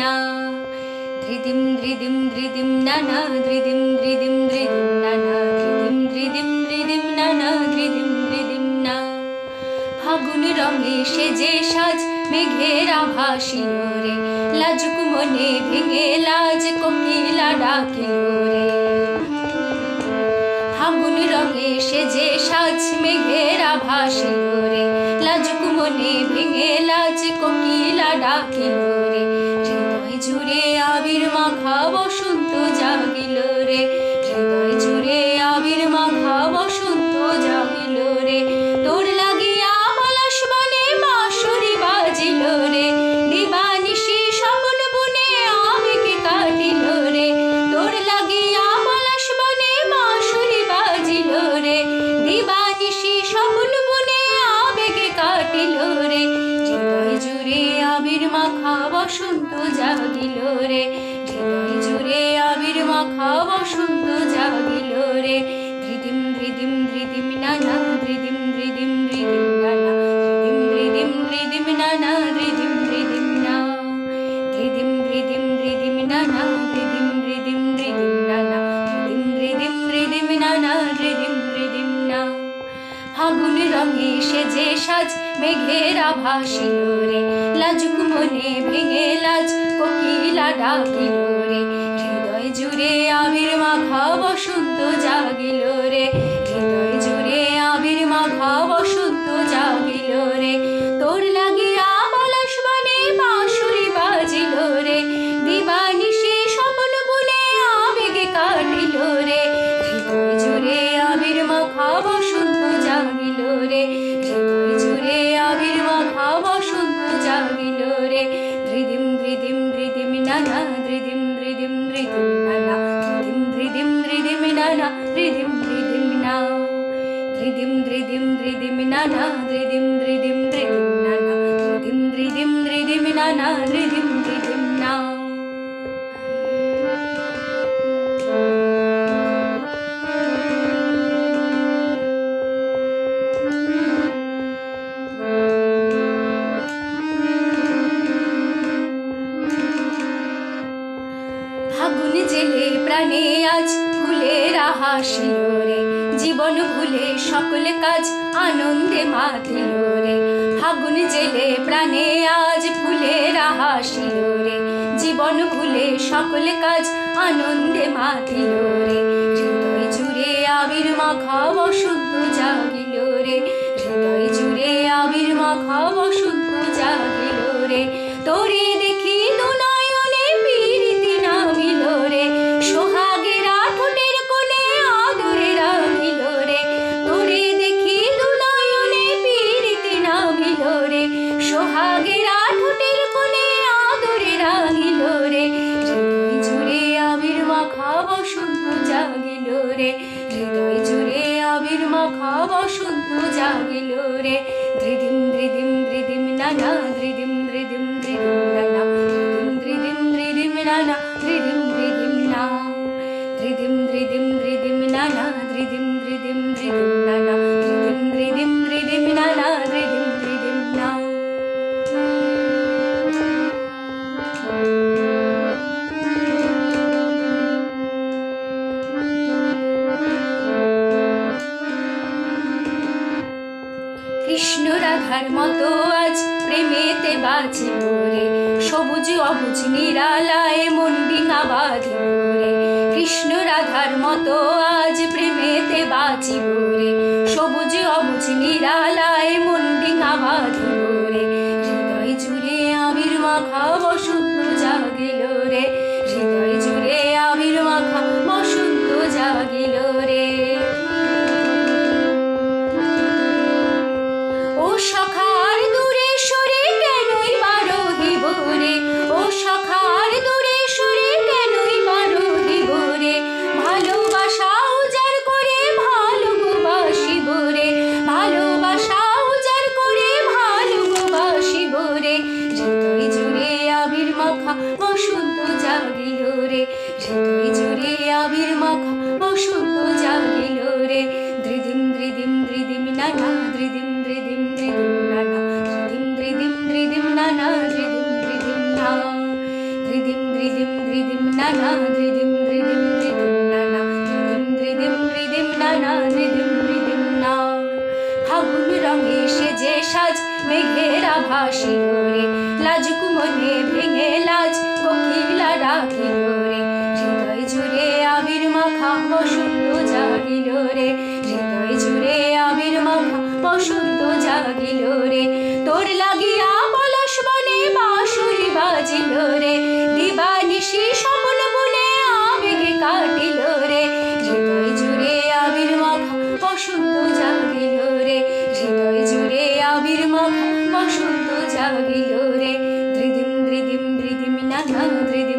না, ধ্রিদিম ধ্রিদিম ধ্রিদিম নানা ধ্রিদিম ধ্রিদিম ধ্রিদিম নানা ধ্রিদিম ধ্রিদিম ধ্রিদিম নানা ধ্রিদিম ধ্রিদিম না। ফাগুন রঙে সেজে সাজ, মেঘের আভাসিল রে লাজুক মনে ভেঙে লাজ, কোকিলা ডাকিল রে ফাগুন রঙে সেজে সাজ, মেঘের আভাসিল রে লাজুক মনে ভেঙে লাজ, কোকিলা ডাকিল রে হৃদয় আবির মাখা বসন্ত মাখা বসন্ত জাগিল রে ধৃদিম ধৃদিম ধৃদিম নানা ধৃদিম ধৃদিম ধৃদিম নানা ধৃদিম ধৃদিম ধৃদিম নানা ধৃদিম ধৃদিম না ধৃদিম ধৃদিম ধৃদিম নানা ধৃদিম ধৃদিম ধৃদিম নানা ধৃদিম ধৃদিম ধৃদিম নানা ধৃদিম ধৃদিম না ফাগুন রঙে সেজে সাজ, মেঘের আভাসিল রে লাজুক মনে ভেঙে লাজ, কোকিলা ডাকিল রে জুড়ে আবির মাখা বসন্ত জাগিল রে। ধৃদিম ধৃদিম না ধৃদিম ধৃদিম ধৃদিম নানা ধৃদিম ধৃদিম ধৃদিম নানা ধৃদিম ধৃদিম ধৃদিম নানা ধৃদিম ধৃদিম না ফাগুন জেলে প্রাণে আজ জীবন ভুলে সকল কাজ আনন্দে মাতিল ফাগুন জেলে প্রাণে আজ ফুলের হাসিল রে। জীবন ভুলে সকল কাজ আনন্দে মাতিল হৃদয় জুড়ে আবির হৃদয় জুড়ে আবির তোরে কৃষ্ণ রাধার মতো আজ প্রেমেতে বাঁচিব রে সবুজ, অবুজ, নিরালায় মন্ডিঙা বাঁধিব রে কৃষ্ণ রাধার মতো আজ প্রেমেতে বাজি রে ভাসিল রে লাজুক মনে ভেঙে লাজ কোকিলা ডাকিল রে হৃদয় জুড়ে আবির মাখা বসন্ত জাগিল রে। হৃদয় জুড়ে আবির মাখা জাগিল রে। তোর লাগিয়া পলাশ বনে বাঁশুরি বাজিল রে। দিবানিশি ध्यानमन्त्रिदि